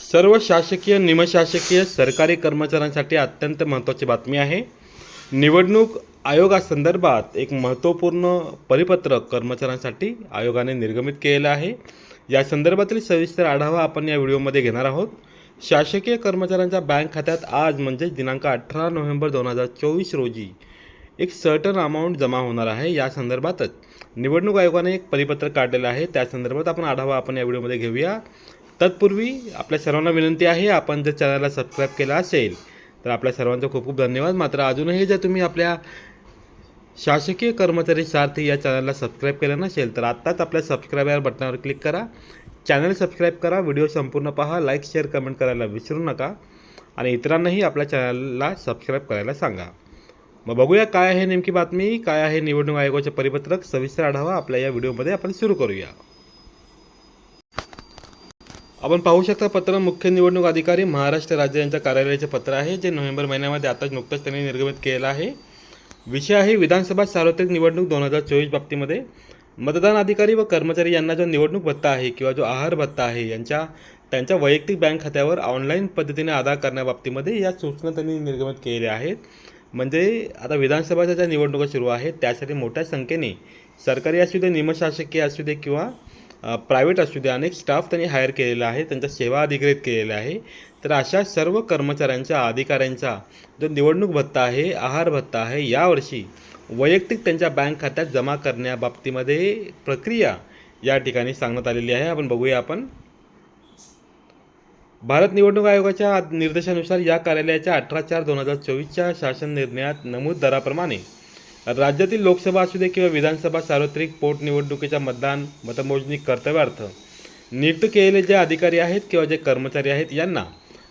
सर्व शासकीय निमशासकीय सरकारी कर्मचाऱ्यांसाठी अत्यंत महत्त्वाची बातमी आहे. निवडणूक आयोगासंदर्भात एक महत्त्वपूर्ण परिपत्रक कर्मचाऱ्यांसाठी आयोगाने निर्गमित केलेलं आहे. या संदर्भातील सविस्तर आढावा आपण या व्हिडिओमध्ये घेणार आहोत. शासकीय कर्मचाऱ्यांच्या बँक खात्यात आज म्हणजेच दिनांक अठरा नोव्हेंबर दोन हजार चोवीस रोजी एक सर्टन अमाऊंट जमा होणार आहे. या संदर्भातच निवडणूक आयोगाने एक परिपत्रक काढलेलं आहे. त्या संदर्भात आपण आढावा आपण या व्हिडिओमध्ये घेऊया. तत्पूर्वी आपल्या सर्वांना विनंती आहे आपण जर चॅनलला सबस्क्राईब केला असेल तर आपल्या सर्वांचं खूप खूप धन्यवाद. मात्र अजूनही जर तुम्ही आपल्या शासकीय कर्मचारी सारथी या चॅनलला सबस्क्राईब केलं नसेल तर आत्ताच आपल्या सबस्क्राईब या बटनावर क्लिक करा. चॅनल सबस्क्राईब करा व्हिडिओ संपूर्ण पहा लाईक शेअर कमेंट करायला विसरू नका. आणि इतरांनाही आपल्या चॅनलला सबस्क्राईब करायला सांगा. मग बघूया काय आहे नेमकी बातमी काय आहे निवडणूक आयोगाचे परिपत्रक. सविस्तर आढावा आपल्या या व्हिडिओमध्ये आपण सुरू करूया. आपण पाहू शकता पत्र मुख्य निवडणूक अधिकारी महाराष्ट्र राज्य यांच्या कार्यालयाचे पत्र आहे जे नोव्हेंबर महिन्यामध्ये आताच नुकतंच त्यांनी निर्गमित केलं आहे. विषय आहे विधानसभा सार्वत्रिक निवडणूक दोन हजार चोवीस बाबतीमध्ये. मतदान अधिकारी व कर्मचारी यांना जो निवडणूक भत्ता आहे किंवा जो आहार भत्ता आहे यांच्या त्यांच्या वैयक्तिक बँक खात्यावर ऑनलाईन पद्धतीने अदा करण्याबाबतीमध्ये या सूचना त्यांनी निर्गमित केलेल्या आहेत. म्हणजे आता विधानसभाच्या ज्या निवडणुका सुरू आहेत त्यासाठी मोठ्या संख्येने सरकारी असू दे निमशासकीय असू दे किंवा प्रायव्हेट असू दे अनेक स्टाफ त्यांनी हायर केलेला आहे त्यांच्या सेवा अधिकृत केलेल्या आहे. तर अशा सर्व कर्मचाऱ्यांच्या अधिकाऱ्यांचा जो निवडणूक भत्ता आहे आहार भत्ता आहे यावर्षी वैयक्तिक त्यांच्या बँक खात्यात जमा करण्याबाबतीमध्ये प्रक्रिया या ठिकाणी सांगण्यात आलेली आहे. आपण बघूया आपण. भारत निवडणूक आयोगाच्या निर्देशानुसार या कार्यालयाच्या अठरा चार दोन हजार चोवीसच्या शासन निर्णयात नमूद दराप्रमाणे राज्यातील लोकसभा असू दे किंवा विधानसभा सार्वत्रिक पोटनिवडणुकीच्या मतदान मतमोजणी कर्तव्यार्थ नियुक्त केलेले जे अधिकारी आहेत किंवा जे कर्मचारी आहेत यांना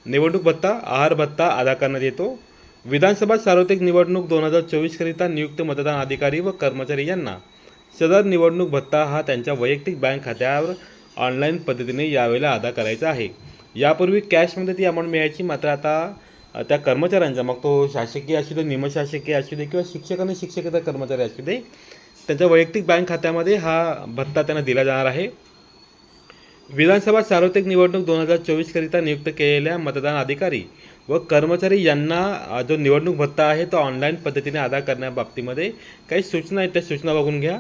निवडणूक भत्ता आहार भत्ता अदा करण्यात येतो. विधानसभा सार्वत्रिक निवडणूक दोन हजार चोवीसकरिता नियुक्त मतदान अधिकारी व कर्मचारी यांना सदर निवडणूक भत्ता हा त्यांच्या वैयक्तिक बँक खात्यावर ऑनलाईन पद्धतीने यावेळेला अदा करायचा आहे. यापूर्वी कॅशमध्ये ती अमाऊंट मिळायची मात्र आता त्या कर्मचाऱ्यांचा. मग तो शासकीय असू दे निमशासकीय असू दे किंवा शिक्षक आणि शिक्षकेतर कर्मचारी असू दे त्यांच्या वैयक्तिक बँक खात्यामध्ये हा भत्ता त्यांना दिला जाणार आहे. विधानसभा सार्वत्रिक निवडणूक दोन हजार चोवीसकरिता नियुक्त केलेल्या मतदान अधिकारी व कर्मचारी यांना जो निवडणूक भत्ता आहे तो ऑनलाईन पद्धतीने अदा करण्याबाबतीमध्ये काही सूचना आहेत त्या सूचना बघून घ्या.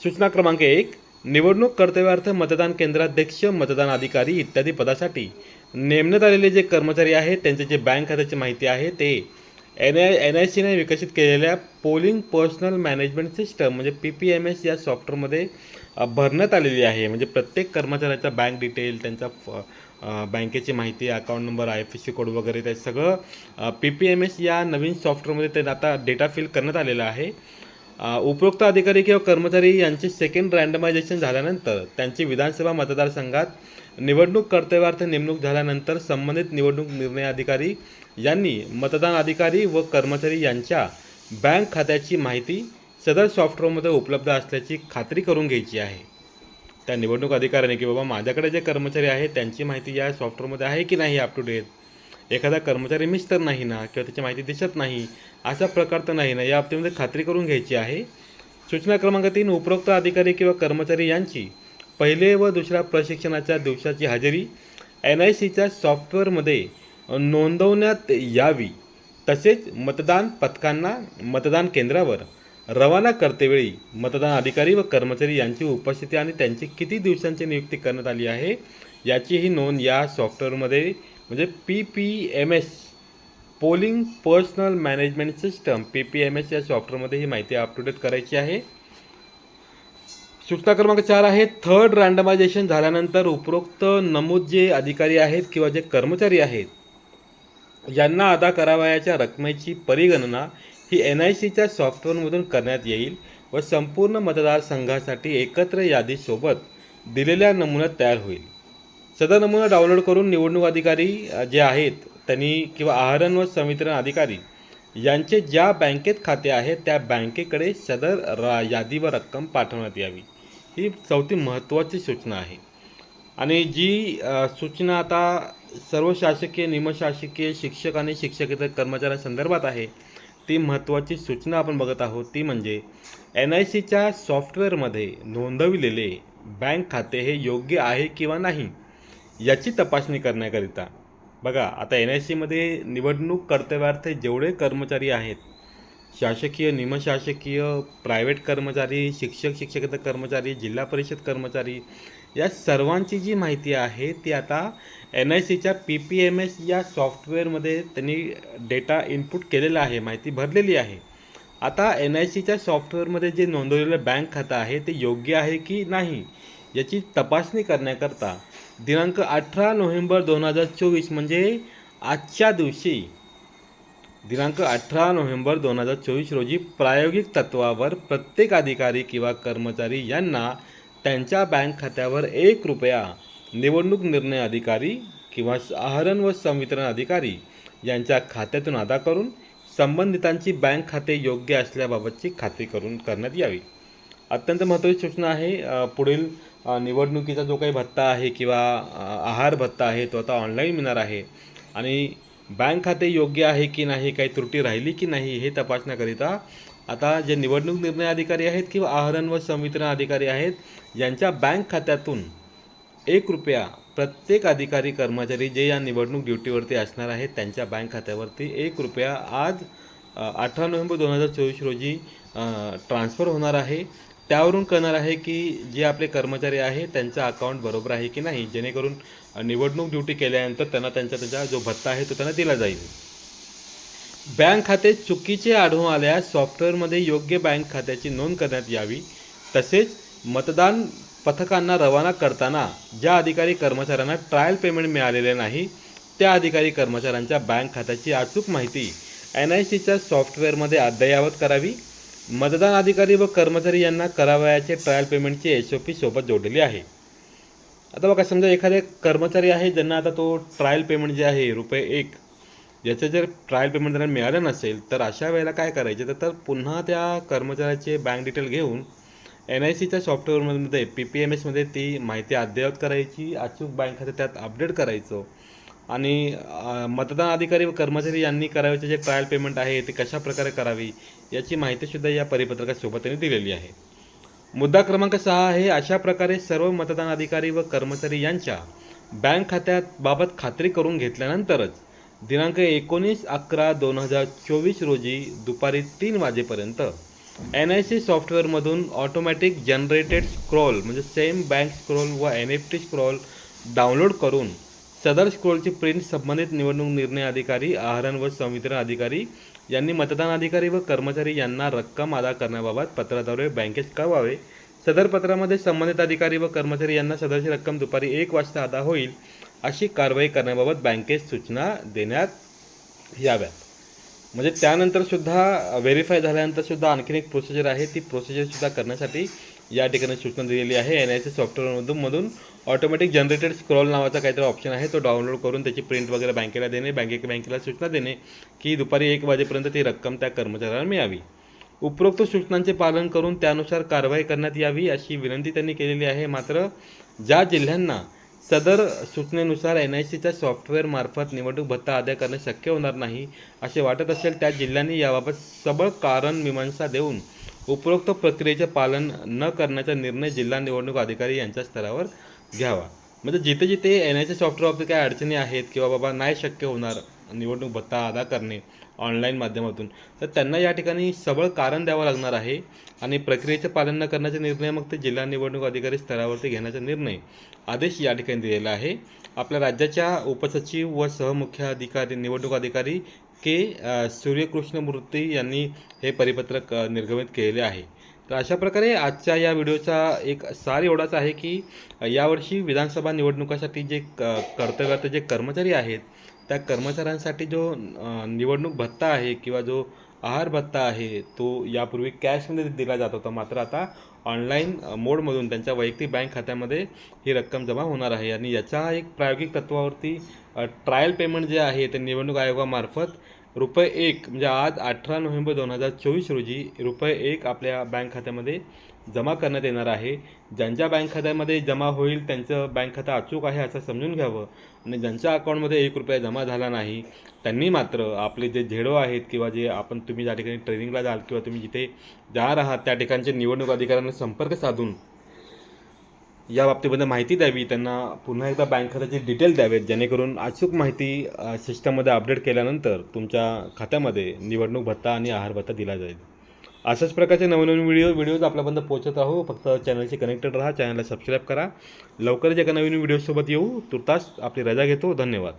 सूचना क्रमांक एक निवडणूक कर्तव्यार्थ मतदान केंद्राध्यक्ष मतदान अधिकारी इत्यादी पदासाठी नेमण्यात आलेले जे कर्मचारी आहेत त्यांचे जे बँक खात्याची माहिती आहे ते एन आय एन आय सीने विकसित केलेल्या पोलिंग पर्सनल मॅनेजमेंट सिस्टम म्हणजे पी पी एम एस या सॉफ्टवेअरमध्ये भरण्यात आलेली आहे. म्हणजे प्रत्येक कर्मचाऱ्याचा बँक डिटेल त्यांचा फ- बँकेची माहिती account number I F S C code वगैरे ते सगळं पी पी एम एस या नवीन सॉफ्टवेअरमध्ये ते आता डेटा फिल करण्यात आलेला आहे. उपरोक्त अधिकारी किंवा कर्मचारी यांचे सेकंड रँडमायझेशन झाल्यानंतर त्यांची विधानसभा मतदारसंघात निवडणूक कर्तव्यार्थ नेमणूक झाल्यानंतर संबंधित निवडणूक निर्णय अधिकारी यांनी मतदान अधिकारी व कर्मचारी यांच्या बँक खात्याची माहिती सदर सॉफ्टवेअरमध्ये उपलब्ध असल्याची खात्री करून घ्यायची आहे. त्या निवडणूक अधिकाऱ्याने की बाबा माझ्याकडे जे कर्मचारी आहेत त्यांची माहिती या सॉफ्टवेअरमध्ये आहे की नाही अप टू डेट एखादा कर्मचारी मिस तर नाही ना किंवा त्याची माहिती दिसत नाही असा प्रकार तर नाही ना या बाबतीमध्ये खात्री करून घ्यायची आहे. सूचना क्रमांक तीन उपरोक्त अधिकारी किंवा कर्मचारी यांची पहिले व दुसऱ्या प्रशिक्षणाच्या दिवसाची हजेरी. एन आय सीच्या सॉफ्टवेअरमध्ये नोंदवण्यात यावी. तसेच मतदान पथकांना मतदान केंद्रावर रवाना करतेवेळी मतदान अधिकारी व कर्मचारी यांची उपस्थिती आणि त्यांची किती दिवसांची नियुक्ती करण्यात आली आहे याचीही नोंद या सॉफ्टवेअरमध्ये म्हणजे P P M S polling personnel management system P P M S या सॉफ्टवेअरमध्ये ही माहिती अपटुडेट करायची आहे. सूचना क्रमांक चार आहे थर्ड रँडमायझेशन झाल्यानंतर उपरोक्त नमूद जे अधिकारी आहेत किंवा जे कर्मचारी आहेत यांना अदा करावयाच्या रकमेची परिगणना ही एन आय सीच्या सॉफ्टवेअरमधून करण्यात येईल व संपूर्ण मतदारसंघासाठी एकत्र यादीसोबत दिलेल्या नमुन्यात तयार होईल. सदर नमुना डाउनलोड करून निवडणूक अधिकारी जे आहेत त्यांनी किंवा आहरण व संवितरण अधिकारी यांचे ज्या बँकेत खाते आहे त्या बँकेकडे सदर रा यादी व रक्कम पाठवण्यात यावी. ही चौथी महत्त्वाची सूचना आहे. आणि जी सूचना आता सर्व शासकीय निमशासकीय शिक्षक आणि शिक्षकेतर कर्मचाऱ्यांसंदर्भात आहे ती महत्त्वाची सूचना आपण बघत आहोत. ती म्हणजे एन आय सीच्या सॉफ्टवेअरमध्ये नोंदविलेले बँक खाते हे योग्य आहे किंवा नाही? याची तपासणी करण्याकरिता. बघा आता एन आय सीमध्ये निवडणूक कर्तव्यार्थ जेवढे कर्मचारी आहेत शासकीय निमशासकीय प्रायव्हेट कर्मचारी शिक्षक शिक्षकेतर कर्मचारी जिल्हा परिषद कर्मचारी या सर्वांची जी माहिती आहे ती आता एन आय सीच्या पी पी एम एस या सॉफ्टवेअरमध्ये त्यांनी डेटा इनपुट केलेला आहे माहिती भरलेली आहे. आता एन आय सीच्या सॉफ्टवेअरमध्ये जे नोंदवलेलं बँक खातं आहे ते योग्य आहे की नाही याची तपासणी करण्याकरता दिनांक अठरा नोव्हेंबर दोन हजार चोवीस म्हणजे आजच्या दिवशी. दिनांक अठरा नोव्हेंबर दोन हजार चोवीस रोजी प्रायोगिक तत्वावर प्रत्येक अधिकारी किंवा कर्मचारी यांना त्यांच्या बँक खात्यावर एक रुपया निवडणूक निर्णय अधिकारी किंवा आहरण व संवितरण अधिकारी यांच्या खात्यातून अदा करून संबंधितांची बँक खाते योग्य असल्याबाबतची खात्री करून करण्यात यावी. अत्यंत महत्त्वाची सूचना आहे. पुढील निवडणुकीचा जो काही भत्ता आहे किंवा आहार भत्ता आहे तो आता ऑनलाईन मिळणार आहे. आणि बँक खाते योग्य आहे की नाही काही त्रुटी राहिली की नाही हे तपासण्याकरिता आता जे निवडणूक निर्णय अधिकारी आहेत किंवा आहरण व संवितरण अधिकारी आहेत यांच्या बँक खात्यातून एक रुपया प्रत्येक अधिकारी कर्मचारी जे या निवडणूक ड्युटीवरती असणार आहेत त्यांच्या बँक खात्यावरती एक रुपया आज अठरा नोव्हेंबर दोन हजार चोवीस रोजी ट्रान्स्फर होणार आहे. त्यावरून कळणार आहे की जे आपले कर्मचारी आहे त्यांचं अकाउंट बरोबर आहे की नाही? जेणेकरून निवडणूक ड्युटी केल्यानंतर त्यांना त्यांचा त्यांचा जो भत्ता आहे तो त्यांना दिला जाईल. बँक खाते चुकीचे आढळून आल्यास सॉफ्टवेअरमध्ये योग्य बँक खात्याची नोंद करण्यात यावी. तसेच मतदान पथकांना रवाना करताना ज्या अधिकारी कर्मचाऱ्यांना ट्रायल पेमेंट मिळालेले नाही त्या अधिकारी कर्मचाऱ्यांच्या बँक खात्याची अचूक माहिती एन आय सीच्या सॉफ्टवेअरमध्ये अद्ययावत करावी. मतदान अधिकारी व कर्मचारी यांना करावयाचे ट्रायल पेमेंटची एस ओ पी सोबत जोडलेली आहे. आता बघा समजा एखादे कर्मचारी आहे ज्यांना आता तो ट्रायल पेमेंट जे आहे रुपये एक याचं जर ट्रायल पेमेंट त्यांना मिळालं नसेल तर अशा वेळेला काय करायचे? तर तर पुन्हा त्या कर्मचाऱ्याचे बँक डिटेल घेऊन एन आय सीच्या सॉफ्टवेअरमध्ये पी पी एम एसमध्ये ती माहिती अद्ययावत करायची अचूक बँक खाते त्यात अपडेट करायचं. आणि मतदान अधिकारी व कर्मचारी यांनी करावयाचे जे ट्रायल पेमेंट आहे ते कशा प्रकारे करावी याची माहितीसुद्धा या परिपत्रकासोबत त्यांनी दिलेली आहे. मुद्दा क्रमांक सहा आहे अशा प्रकारे सर्व मतदान अधिकारी व कर्मचारी यांच्या बँक खात्यात बाबत खात्री करून घेतल्यानंतरच दिनांक एकोणीस अकरा दोन हजार चोवीस रोजी दुपारी तीन वाजेपर्यंत एन आय सी सॉफ्टवेअरमधून ऑटोमॅटिक जनरेटेड स्क्रॉल म्हणजे सेम बँक स्क्रॉल व N F T scroll download करून सदर स्क्रोलची प्रिंट संबंधित निवडणूक निर्णय अधिकारी आहरण व संवितरण अधिकारी यांनी मतदान अधिकारी व कर्मचारी यांना रक्कम अदा करण्याबाबत पत्राद्वारे बँकेत कळवावे. सदर पत्रामध्ये संबंधित अधिकारी व कर्मचारी यांना सदरची रक्कम दुपारी एक वाजता अदा होईल अशी कारवाई करण्याबाबत बँकेत सूचना देण्यात याव्यात. म्हणजे त्यानंतर सुद्धा व्हेरीफाय झाल्यानंतर सुद्धा आणखीन एक प्रोसिजर आहे. ती प्रोसिजर सुद्धा करण्यासाठी या ठिकाणी सूचना दिलेली आहे. एन आय सी सॉफ्टवेअरमधून मधून ऑटोमॅटिक जनरेटेड स्क्रॉल नावाचा काहीतरी ऑप्शन आहे. तो डाउनलोड करून त्याची प्रिंट वगैरे बँकेला देणे बँके बँकेला सूचना देणे की दुपारी एक वाजेपर्यंत ती रक्कम त्या कर्मचाऱ्याला मिळावी. उपरोक्त सूचनांचे पालन करून त्यानुसार कारवाई करण्यात यावी अशी विनंती त्यांनी केलेली आहे. मात्र ज्या जिल्ह्यांना सदर सूचनेनुसार एन आय सीच्या सॉफ्टवेअरमार्फत निवडणूक भत्ता अदा करणे शक्य होणार नाही असे वाटत असेल त्या जिल्ह्यांनी याबाबत सबळ कारण मीमांसा देऊन उपरोक्त प्रक्रियेचे पालन न करण्याचा निर्णय जिल्हा निवडणूक अधिकारी यांच्या स्तरावर घ्यावा. म्हणजे जिथे जिथे एन आयच्या सॉफ्टवेअर सॉफ्टवेअरबाबतीत काही अडचणी आहेत किंवा बाबा नाही शक्य होणार निवडणूक भत्ता अदा करणे ऑनलाईन माध्यमातून तर त्यांना या ठिकाणी सबळ कारण द्यावं लागणार आहे आणि प्रक्रियेचे पालन न करण्याचे निर्णय मग ते जिल्हा निवडणूक अधिकारी स्तरावरती घेण्याचा निर्णय आदेश या ठिकाणी दिलेला आहे. आपल्या राज्याच्या उपसचिव व सहमुख्य अधिकारी निवडणूक अधिकारी के सूर्यकृष्णमूर्ती यांनी हे परिपत्रक निर्गमित केलेले आहे. तर अशा प्रकारे आजच्या या व्हिडिओचा एक सार एवढाच आहे की यावर्षी विधानसभा निवडणुकासाठी जे क कर्तव्यात जे कर्मचारी आहेत त्या कर्मचाऱ्यांसाठी जो निवडणूक भत्ता आहे किंवा जो आहार भत्ता आहे तो यापूर्वी कॅशमध्ये दिला जात होता. मात्र आता ऑनलाईन मोडमधून त्यांच्या वैयक्तिक बँक खात्यामध्ये ही रक्कम जमा होणार आहे. आणि याच्या एक प्रायोगिक तत्वावरती ट्रायल पेमेंट जे आहे ते निवडणूक आयोगामार्फत रुपये एक म्हणजे आज अठरा नोव्हेंबर दोन हजार चोवीस रोजी रुपये एक आपल्या बँक खात्यामध्ये जमा करण्यात येणार आहे. ज्यांच्या बँक खात्यामध्ये जमा होईल त्यांचं बँक खातं अचूक आहे असं समजून घ्यावं. आणि ज्यांच्या अकाउंटमध्ये एक रुपया जमा झाला नाही त्यांनी मात्र आपले जे झेडो आहेत किंवा जे आपण तुम्ही ज्या ठिकाणी ट्रेनिंगला जाल किंवा तुम्ही जिथे जाणार आहात त्या ठिकाणचे निवडणूक अधिकाऱ्यांना संपर्क साधून या बाबतीमध्ये माहिती द्यावी. त्यांना पुन्हा एकदा बँक खात्याचे डिटेल द्यावेत. जेणेकरून अचूक माहिती सिस्टममध्ये अपडेट केल्यानंतर तुमच्या खात्यामध्ये निवडणूक भत्ता आणि आहार भत्ता दिला जाईल. अशाच प्रकारचे नवनवीन व्हिडिओ व्हिडिओज आपल्यापर्यंत पोहोचत राहू. फक्त चॅनलशी कनेक्टेड राहा. चॅनलला सबस्क्राईब करा. लवकरच एका नवीन व्हिडिओसोबत येऊ. तुर्तास आपली रजा घेतो. धन्यवाद.